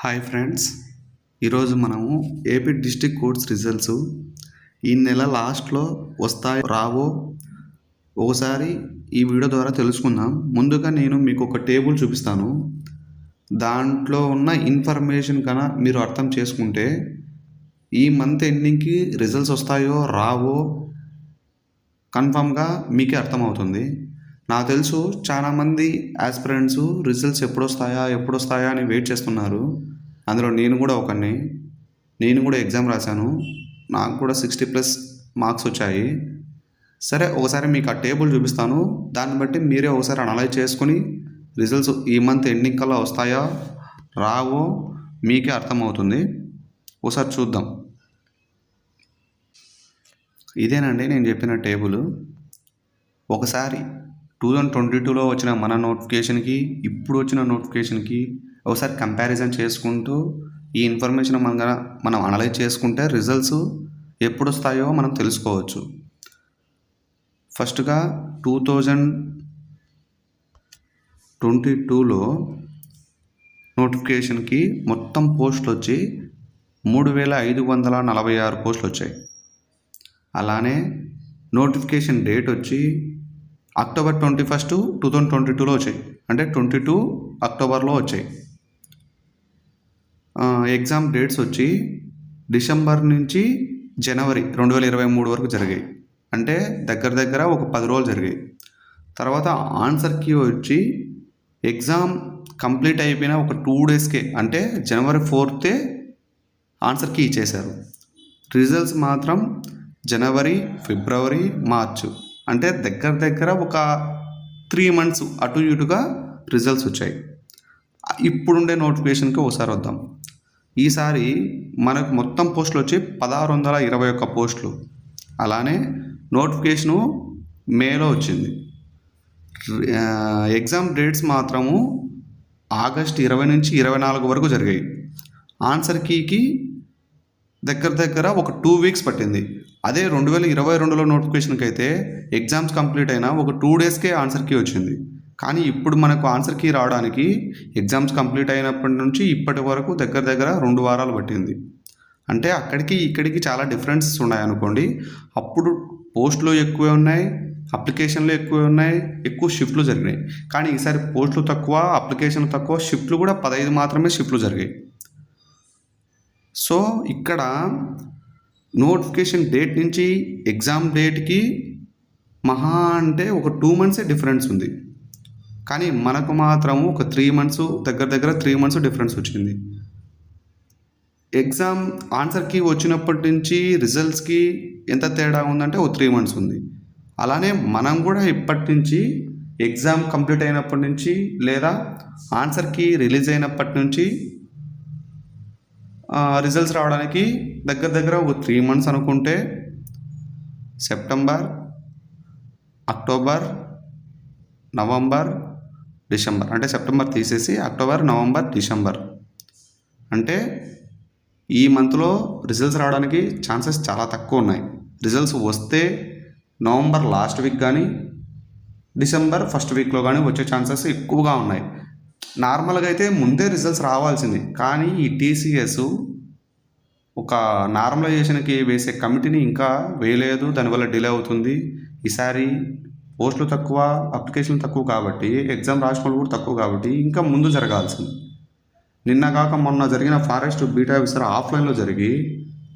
Hi friends ఈరోజు మనము AP district courts results ఈ నెల లాస్ట్లో వస్తాయో రావో ఒకసారి ఈ వీడియో ద్వారా తెలుసుకుందాం. ముందుగా నేను మీకు ఒక టేబుల్ చూపిస్తాను. దాంట్లో ఉన్న ఇన్ఫర్మేషన్ కన్నా మీరు అర్థం చేసుకుంటే ఈ మంత్ ఎండింగ్కి రిజల్ట్స్ వస్తాయో రావో కన్ఫామ్గా మీకే అర్థమవుతుంది. నాకు తెలుసు చాలామంది ఆస్పిరెంట్స్ రిజల్ట్స్ ఎప్పుడొస్తాయా ఎప్పుడొస్తాయా అని వెయిట్ చేస్తున్నారు. అందులో నేను కూడా ఒకరిని నేను కూడా ఎగ్జామ్ రాశాను. నాకు కూడా సిక్స్టీ ప్లస్ మార్క్స్ వచ్చాయి. సరే ఒకసారి మీకు ఆ టేబుల్ చూపిస్తాను. దాన్ని బట్టి మీరే ఒకసారి అనలైజ్ చేసుకొని రిజల్ట్స్ ఈ మంత్ ఎండింగ్ కల్లా వస్తాయా రావో మీకే అర్థమవుతుంది. ఒకసారి చూద్దాం. ఇదేనండి నేను చెప్పిన టేబుల్ ఒకసారి టూ థౌజండ్ ట్వంటీ టూలో వచ్చిన మన నోటిఫికేషన్కి ఇప్పుడు వచ్చిన నోటిఫికేషన్కి ఒకసారి కంపారిజన్ చేసుకుంటూ ఈ ఇన్ఫర్మేషన్ మన మనం అనలైజ్ చేసుకుంటే రిజల్ట్స్ ఎప్పుడు వస్తాయో మనం తెలుసుకోవచ్చు. ఫస్ట్గా టూ థౌజండ్ ట్వంటీ టూలో నోటిఫికేషన్కి మొత్తం పోస్టులు వచ్చి మూడు వేల ఐదు వందల నలభై ఆరు పోస్టులు వచ్చాయి. అలానే నోటిఫికేషన్ డేట్ వచ్చి October twenty first two thousand twenty టూలో వచ్చాయి. అంటే ట్వంటీ టూ అక్టోబర్లో వచ్చాయి. ఎగ్జామ్ డేట్స్ వచ్చి డిసెంబర్ నుంచి జనవరి రెండు వేల ఇరవై మూడు వరకు జరిగాయి. అంటే దగ్గర దగ్గర ఒక పది రోజులు జరిగాయి. తర్వాత ఆన్సర్ కీ వచ్చి ఎగ్జామ్ కంప్లీట్ అయిపోయిన ఒక టూ డేస్కే అంటే జనవరి ఫోర్తే ఆన్సర్ కీ ఇచ్చేశారు. రిజల్ట్స్ మాత్రం జనవరి ఫిబ్రవరి మార్చు. అంటే దగ్గర దగ్గర ఒక త్రీ మంత్స్ అటు ఇటుగా రిజల్ట్స్ వచ్చాయి. ఇప్పుడుండే నోటిఫికేషన్కి ఒకసారి వద్దాం. ఈసారి మనకు మొత్తం పోస్టులు వచ్చి పదహారు వందల ఇరవై ఒక్క పోస్టులు. అలానే నోటిఫికేషను మేలో వచ్చింది. ఎగ్జామ్ డేట్స్ మాత్రము ఆగస్ట్ ఇరవై నుంచి ఇరవై నాలుగు వరకు జరిగాయి. ఆన్సర్ కీకి దగ్గర దగ్గర ఒక టూ వీక్స్ పట్టింది. అదే రెండు వేల ఇరవై రెండులో నోటిఫికేషన్కి అయితే ఎగ్జామ్స్ కంప్లీట్ అయినా ఒక టూ డేస్కే ఆన్సర్ కీ వచ్చింది. కానీ ఇప్పుడు మనకు ఆన్సర్ కీ రావడానికి ఎగ్జామ్స్ కంప్లీట్ అయినప్పటి నుంచి ఇప్పటి వరకు దగ్గర దగ్గర రెండు వారాలు పట్టింది. అంటే అక్కడికి ఇక్కడికి చాలా డిఫరెన్సెస్ ఉన్నాయి అనుకోండి. అప్పుడు పోస్టులు ఎక్కువే ఉన్నాయి అప్లికేషన్లు ఎక్కువ ఉన్నాయి ఎక్కువ షిఫ్ట్లు జరిగినాయి. కానీ ఈసారి పోస్టులు తక్కువ అప్లికేషన్లు తక్కువ షిఫ్ట్లు కూడా పదహైదు మాత్రమే షిఫ్ట్లు జరిగాయి. సో ఇక్కడ నోటిఫికేషన్ డేట్ నుంచి ఎగ్జామ్ డేట్కి మహా అంటే ఒక టూ మంత్సే డిఫరెన్స్ ఉంది. కానీ మనకు మాత్రము ఒక త్రీ మంత్స్ దగ్గర దగ్గర త్రీ మంత్స్ డిఫరెన్స్ వచ్చింది. ఎగ్జామ్ ఆన్సర్కి వచ్చినప్పటి నుంచి రిజల్ట్స్కి ఎంత తేడా ఉందంటే ఓ త్రీ మంత్స్ ఉంది. అలానే మనం కూడా ఇప్పటి నుంచి ఎగ్జామ్ కంప్లీట్ అయినప్పటి నుంచి లేదా ఆన్సర్కి రిలీజ్ అయినప్పటి నుంచి రిజల్ట్స్ రావడానికి దగ్గర దగ్గర ఒక త్రీ మంత్స్ అనుకుంటే సెప్టెంబర్ అక్టోబర్ నవంబర్ డిసెంబర్ అంటే సెప్టెంబర్ తీసేసి అక్టోబర్ నవంబర్ డిసెంబర్ అంటే ఈ మంత్లో రిజల్ట్స్ రావడానికి ఛాన్సెస్ చాలా తక్కువ ఉన్నాయి. రిజల్ట్స్ వస్తే నవంబర్ లాస్ట్ వీక్ కానీ డిసెంబర్ ఫస్ట్ వీక్లో కానీ వచ్చే ఛాన్సెస్ ఎక్కువగా ఉన్నాయి. నార్మల్గా అయితే ముందే రిజల్ట్స్ రావాల్సింది. కానీ ఈ టీసీఎస్ ఒక నార్మలైజేషన్కి వేసే కమిటీని ఇంకా వేయలేదు. దానివల్ల డిలే అవుతుంది. ఈసారి పోస్టులు తక్కువ అప్లికేషన్లు తక్కువ కాబట్టి ఎగ్జామ్ రాసిన కూడా తక్కువ కాబట్టి ఇంకా ముందు జరగాల్సింది. నిన్న కాక మొన్న జరిగిన ఫారెస్ట్ బీటా ఆఫీసర్ ఆఫ్లైన్లో జరిగి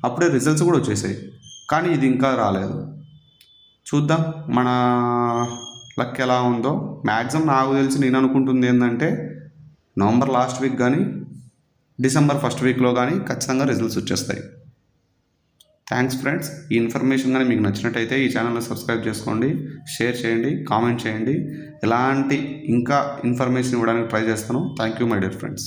అప్పుడే రిజల్ట్స్ కూడా వచ్చేసాయి. కానీ ఇది ఇంకా రాలేదు. చూద్దాం మన లక్ ఎలా ఉందో. మ్యాక్సిమం నాకు తెలిసి నేను అనుకుంటుంది ఏంటంటే నవంబర్ లాస్ట్ వీక్ కానీ డిసెంబర్ ఫస్ట్ వీక్లో కానీ ఖచ్చితంగా రిజల్ట్స్ వచ్చేస్తాయి. Thanks friends. ఈ ఇన్ఫర్మేషన్ కానీ మీకు నచ్చినట్టయితే ఈ ఛానల్ని సబ్స్క్రైబ్ చేసుకోండి షేర్ చేయండి కామెంట్ చేయండి. ఎలాంటి ఇంకా ఇన్ఫర్మేషన్ ఇవ్వడానికి ట్రై చేస్తాను. Thank you my dear friends.